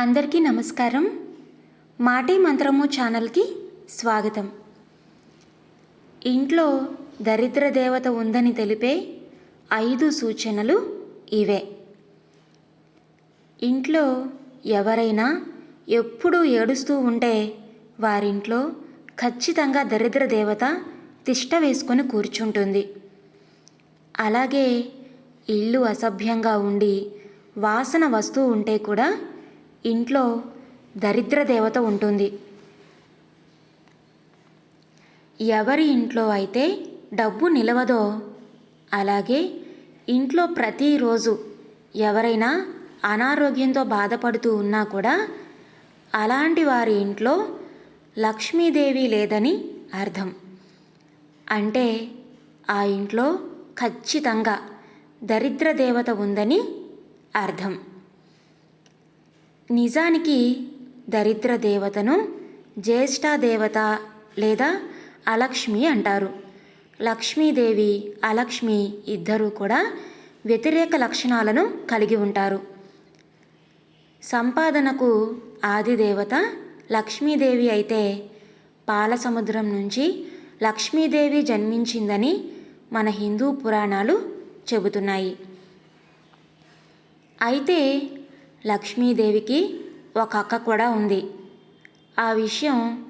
అందరికీ నమస్కారం. మాటి మంత్రము ఛానల్కి స్వాగతం. ఇంట్లో దరిద్ర దేవత ఉందని తెలిపే ఐదు సూచనలు ఇవే. ఇంట్లో ఎవరైనా ఎప్పుడూ ఏడుస్తూ ఉంటే వారింట్లో ఖచ్చితంగా దరిద్ర దేవత తిష్ట వేసుకొని కూర్చుంటుంది. అలాగే ఇల్లు అసభ్యంగా ఉండి వాసన వస్తూ ఉంటే కూడా ఇంట్లో దరిద్ర దేవత ఉంటుంది. ఎవరి ఇంట్లో అయితే డబ్బు నిలవదో అలాగే ఇంట్లో ప్రతిరోజు ఎవరైనా అనారోగ్యంతో బాధపడుతూ ఉన్నా కూడా అలాంటి వారి ఇంట్లో లక్ష్మీదేవి లేదని అర్థం. అంటే ఆ ఇంట్లో ఖచ్చితంగా దరిద్ర దేవత ఉందని అర్థం. నిజానికి దరిద్ర దేవతను జ్యేష్ఠ దేవత లేదా అలక్ష్మి అంటారు. లక్ష్మీదేవి అలక్ష్మి ఇద్దరూ కూడా వ్యతిరేక లక్షణాలను కలిగి ఉంటారు. సంపాదనకు ఆది దేవత లక్ష్మీదేవి అయితే పాలసముద్రం నుంచి లక్ష్మీదేవి జన్మించిందని మన హిందూ పురాణాలు చెబుతున్నాయి. అయితే లక్ష్మీదేవికి ఒక అక్క కూడా ఉంది. ఆ విషయం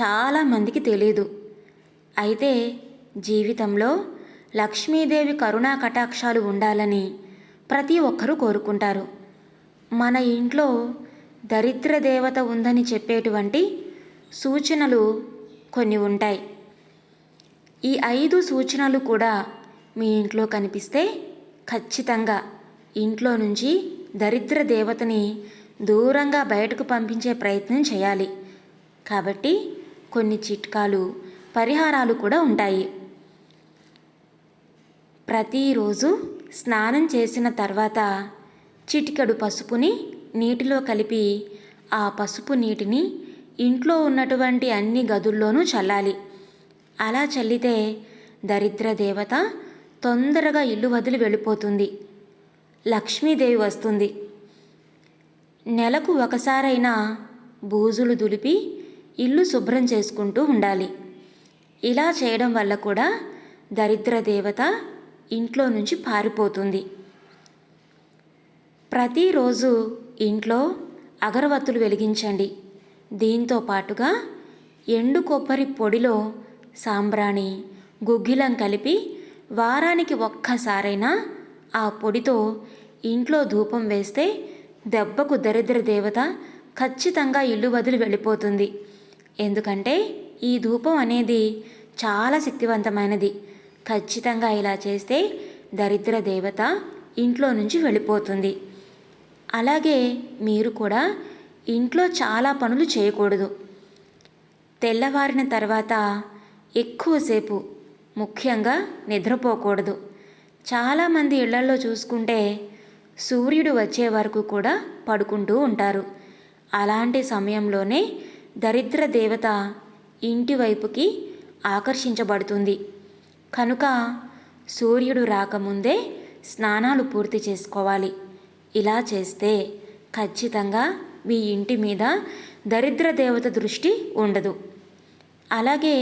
చాలామందికి తెలీదు. అయితే జీవితంలో లక్ష్మీదేవి కరుణా కటాక్షాలు ఉండాలని ప్రతి ఒక్కరూ కోరుకుంటారు. మన ఇంట్లో దరిద్ర దేవత ఉందని చెప్పేటువంటి సూచనలు కొన్ని ఉంటాయి. ఈ ఐదు సూచనలు కూడా మీ ఇంట్లో కనిపిస్తే ఖచ్చితంగా ఇంట్లో నుంచి దరిద్ర దేవతని దూరంగా బయటకు పంపించే ప్రయత్నం చేయాలి. కాబట్టి కొన్ని చిట్కాలు పరిహారాలు కూడా ఉంటాయి. ప్రతిరోజు స్నానం చేసిన తర్వాత చిటికెడు పసుపుని నీటిలో కలిపి ఆ పసుపు నీటిని ఇంట్లో ఉన్నటువంటి అన్ని గదుల్లోనూ చల్లాలి. అలా చల్లితే దరిద్ర దేవత తొందరగా ఇల్లు వదిలి వెళ్ళిపోతుంది. లక్ష్మీదేవి వస్తుంది. నెలకు ఒకసారైనా బూజులు దులిపి ఇల్లు శుభ్రం చేసుకుంటూ ఉండాలి. ఇలా చేయడం వల్ల కూడా దరిద్ర దేవత ఇంట్లో నుంచి పారిపోతుంది. ప్రతిరోజు ఇంట్లో అగరవత్తులు వెలిగించండి. దీంతో పాటుగా ఎండు కొబ్బరి పొడిలో సాంబ్రాణి గుగ్గిలం కలిపి వారానికి ఒక్కసారైనా ఆ పొడితో ఇంట్లో ధూపం వేస్తే దెబ్బకు దరిద్ర దేవత ఖచ్చితంగా ఇల్లు వదిలి వెళ్ళిపోతుంది. ఎందుకంటే ఈ ధూపం అనేది చాలా శక్తివంతమైనది. ఖచ్చితంగా ఇలా చేస్తే దరిద్ర దేవత ఇంట్లో నుంచి వెళ్ళిపోతుంది. అలాగే మీరు కూడా ఇంట్లో చాలా పనులు చేయకూడదు. తెల్లవారిన తర్వాత ఎక్కువసేపు ముఖ్యంగా నిద్రపోకూడదు. చాలామంది ఇళ్ళలో చూసుకుంటే సూర్యుడు వచ్చే వరకు కూడా పడుకుంటూ ఉంటారు. అలాంటి సమయంలోనే దరిద్ర దేవత ఇంటి వైపుకి ఆకర్షించబడుతుంది. కనుక సూర్యుడు రాకముందే స్నానాలు పూర్తి చేసుకోవాలి. ఇలా చేస్తే ఖచ్చితంగా మీ ఇంటి మీద దరిద్ర దేవత దృష్టి ఉండదు. అలాగే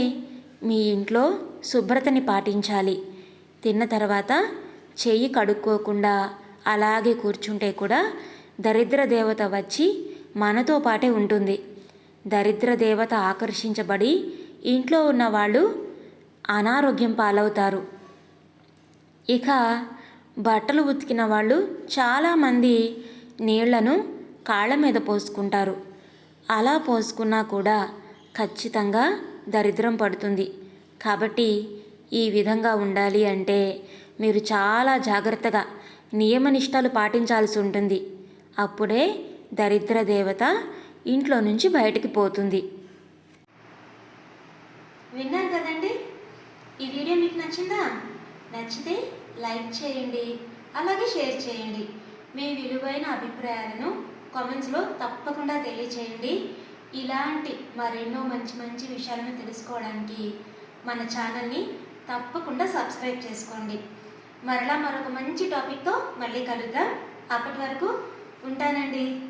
మీ ఇంట్లో శుభ్రతని పాటించాలి. తిన్న తర్వాత చెయ్యి కడుక్కోకుండా అలాగే కూర్చుంటే కూడా దరిద్ర దేవత వచ్చి మనతో పాటే ఉంటుంది. దరిద్ర దేవత ఆకర్షించబడి ఇంట్లో ఉన్న వాళ్ళు అనారోగ్యం పాలవుతారు. ఇక బట్టలు ఉతికిన వాళ్ళు చాలామంది నీళ్ళను కాళ్ళ మీద పోసుకుంటారు. అలా పోసుకున్నా కూడా ఖచ్చితంగా దరిద్రం పడుతుంది. కాబట్టి ఈ విధంగా ఉండాలి అంటే మీరు చాలా జాగ్రత్తగా నియమనిష్టాలు పాటించాల్సి ఉంటుంది. అప్పుడే దరిద్ర దేవత ఇంట్లో నుంచి బయటికి పోతుంది. విన్నారు కదండి? ఈ వీడియో మీకు నచ్చిందా? నచ్చితే లైక్ చేయండి అలాగే షేర్ చేయండి. మీ విలువైన అభిప్రాయాలను కామెంట్స్లో తప్పకుండా తెలియచేయండి. ఇలాంటి మరెన్నో మంచి మంచి విషయాలను తెలుసుకోవడానికి మన ఛానల్ని తప్పకుండా సబ్స్క్రైబ్ చేసుకోండి. మరలా మరొక మంచి టాపిక్తో మళ్ళీ కలుద్దాం. అప్పటి వరకు ఉంటానండి.